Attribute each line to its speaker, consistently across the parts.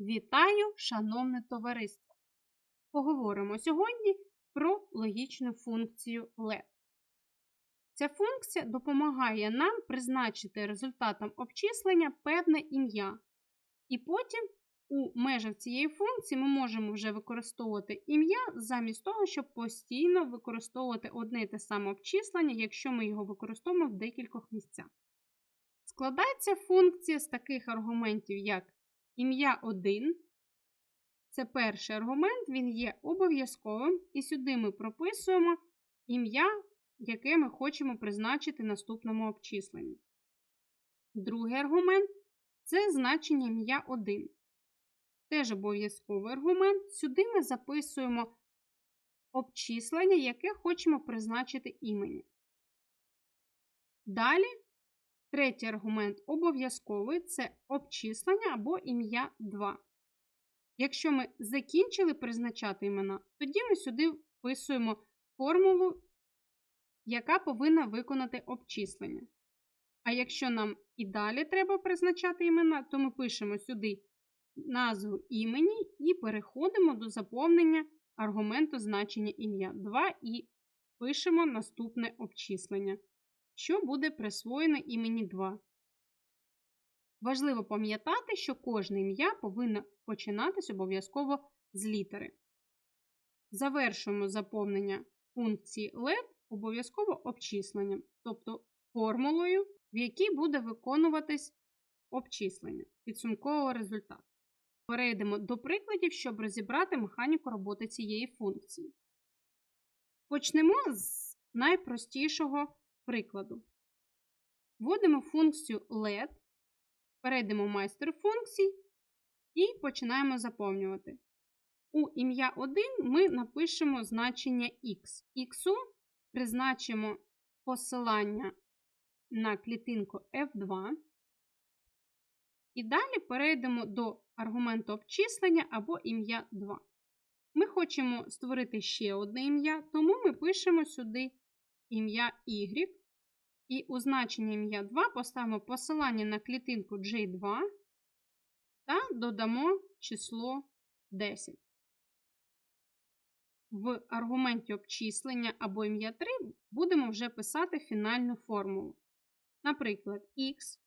Speaker 1: Вітаю, шановне товариство! Поговоримо сьогодні про логічну функцію LED. Ця функція допомагає нам призначити результатом обчислення певне ім'я. І потім у межах цієї функції ми можемо вже використовувати ім'я замість того, щоб постійно використовувати одне те саме обчислення, якщо ми його використовуємо в декількох місцях. Складається функція з таких аргументів, як ім'я 1. Це перший аргумент, він є обов'язковим, і сюди ми прописуємо ім'я, яке ми хочемо призначити наступному обчисленні. Другий аргумент це значення ім'я 1. Теж обов'язковий аргумент. Сюди ми записуємо обчислення, яке хочемо призначити імені. Далі, третій аргумент обов'язковий це обчислення або ім'я 2. Якщо ми закінчили призначати імена, тоді ми сюди вписуємо формулу, яка повинна виконати обчислення. А якщо нам і далі треба призначати імена, то ми пишемо сюди назву імені і переходимо до заповнення аргументу значення ім'я 2 і пишемо наступне обчислення, що буде присвоєно імені 2. Важливо пам'ятати, що кожне ім'я повинно починатись обов'язково з літери. Завершуємо заповнення функції LED обов'язково обчисленням, тобто формулою, в якій буде виконуватись обчислення підсумкового результату. Перейдемо до прикладів, щоб розібрати механіку роботи цієї функції. Почнемо з найпростішого прикладу. Вводимо функцію LED, перейдемо в майстер функцій і починаємо заповнювати. У ім'я 1 ми напишемо значення X. X призначимо посилання на клітинку F2. І далі перейдемо до аргументу обчислення або ім'я 2. Ми хочемо створити ще одне ім'я, тому ми пишемо сюди ім'я Y. І у значення ім'я 2 поставимо посилання на клітинку J2 та додамо число 10. В аргументі обчислення або ім'я 3 будемо вже писати фінальну формулу. Наприклад, x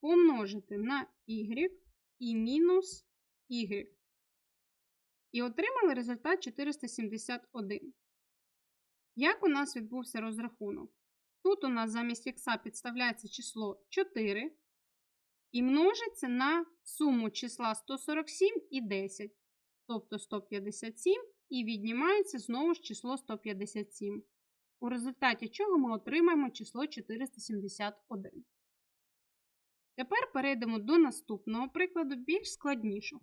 Speaker 1: помножити на y і мінус y. І отримали результат 471. Як у нас відбувся розрахунок? Тут у нас замість х підставляється число 4 і множиться на суму числа 147 і 10, тобто 157, і віднімається знову ж число 157, у результаті чого ми отримаємо число 471. Тепер перейдемо до наступного прикладу, більш складнішого.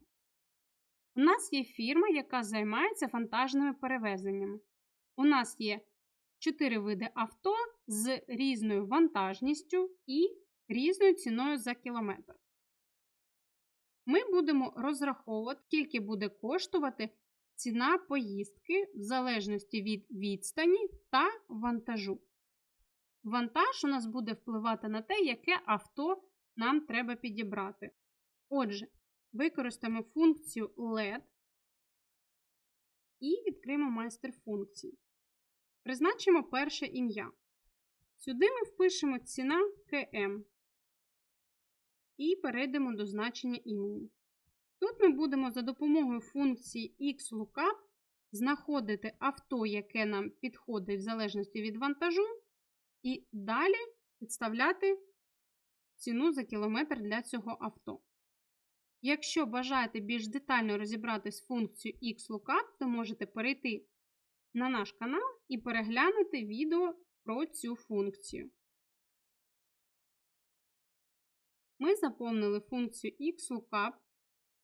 Speaker 1: У нас є фірма, яка займається вантажними перевезеннями. У нас є 4 види авто з різною вантажністю і різною ціною за кілометр. Ми будемо розраховувати, скільки буде коштувати ціна поїздки в залежності від відстані та вантажу. Вантаж у нас буде впливати на те, яке авто нам треба підібрати. Отже, використаємо функцію LED і відкриємо майстер функції. Призначимо перше ім'я. Сюди ми впишемо ціна КМ і перейдемо до значення імені. Тут ми будемо за допомогою функції XLOOKUP знаходити авто, яке нам підходить в залежності від вантажу, і далі підставляти ціну за кілометр для цього авто. Якщо бажаєте більш детально розібратись з функцією XLOOKUP, то можете перейти на наш канал і переглянути відео про цю функцію. Ми заповнили функцію XLOOKUP,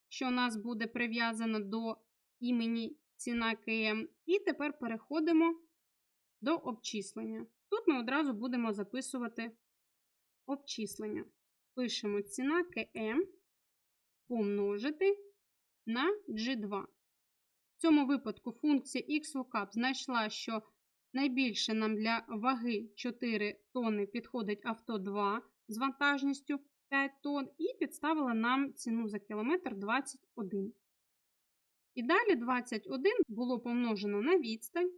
Speaker 1: що у нас буде прив'язано до імені ціна КМ, і тепер переходимо до обчислення. Тут ми одразу будемо записувати обчислення. Пишемо ціна КМ помножити на G2. В цьому випадку функція XLOOKUP знайшла, що найбільше нам для ваги 4 тонни підходить авто 2 з вантажністю 5 тонн і підставила нам ціну за кілометр 21. І далі 21 було помножено на відстань.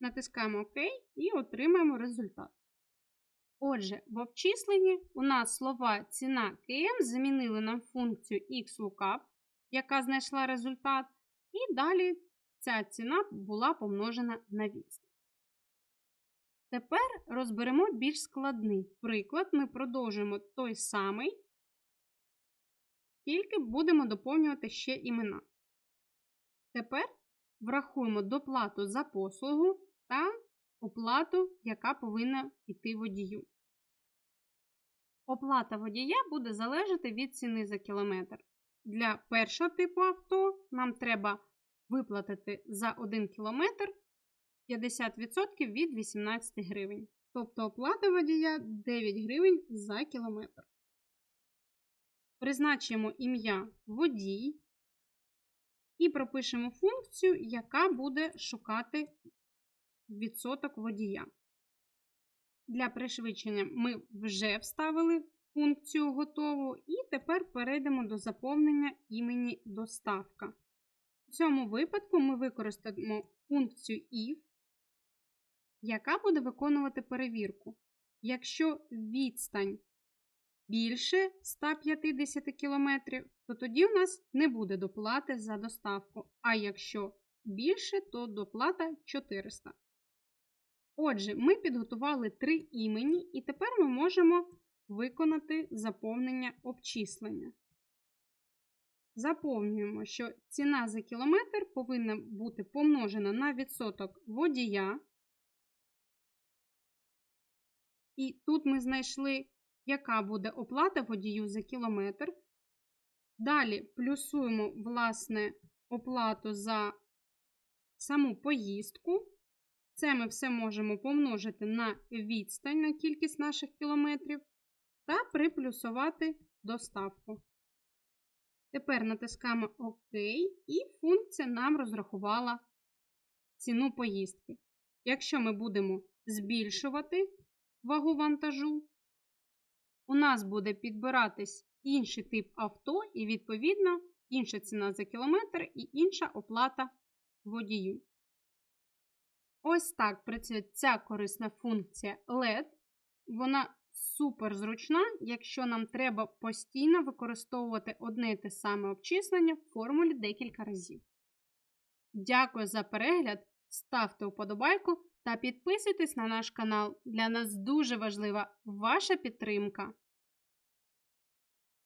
Speaker 1: Натискаємо ОК і отримаємо результат. Отже, в обчисленні у нас слова ціна КМ замінили нам функцію XLOOKUP, яка знайшла результат, і далі ця ціна була помножена на відстань. Тепер розберемо більш складний приклад. Ми продовжуємо той самий, тільки будемо доповнювати ще імена. Тепер врахуємо доплату за послугу та оплату, яка повинна йти водію. Оплата водія буде залежати від ціни за кілометр. Для першого типу авто нам треба виплатити за 1 кілометр 50% від 18 гривень. Тобто оплата водія 9 гривень за кілометр. Призначимо ім'я водій і пропишемо функцію, яка буде шукати відсоток водія. Для пришвидшення ми вже вставили функцію готову, і тепер перейдемо до заповнення імені доставка. В цьому випадку ми використаємо функцію if, яка буде виконувати перевірку. Якщо відстань більше 150 км, то тоді у нас не буде доплати за доставку. А якщо більше, то доплата 400. Отже, ми підготували три імені, і тепер ми можемо виконати заповнення обчислення. Заповнюємо, що ціна за кілометр повинна бути помножена на відсоток водія. І тут ми знайшли, яка буде оплата водію за кілометр. Далі плюсуємо, власне, оплату за саму поїздку. Це ми все можемо помножити на відстань на кількість наших кілометрів та приплюсувати доставку. Тепер натискаємо ОК, і функція нам розрахувала ціну поїздки. Якщо ми будемо збільшувати вагу вантажу, у нас буде підбиратись інший тип авто, і, відповідно, інша ціна за кілометр і інша оплата водію. Ось так працює ця корисна функція LED. Вона супер зручна, якщо нам треба постійно використовувати одне і те саме обчислення в формулі декілька разів. Дякую за перегляд! Ставте вподобайку та підписуйтесь на наш канал. Для нас дуже важлива ваша підтримка.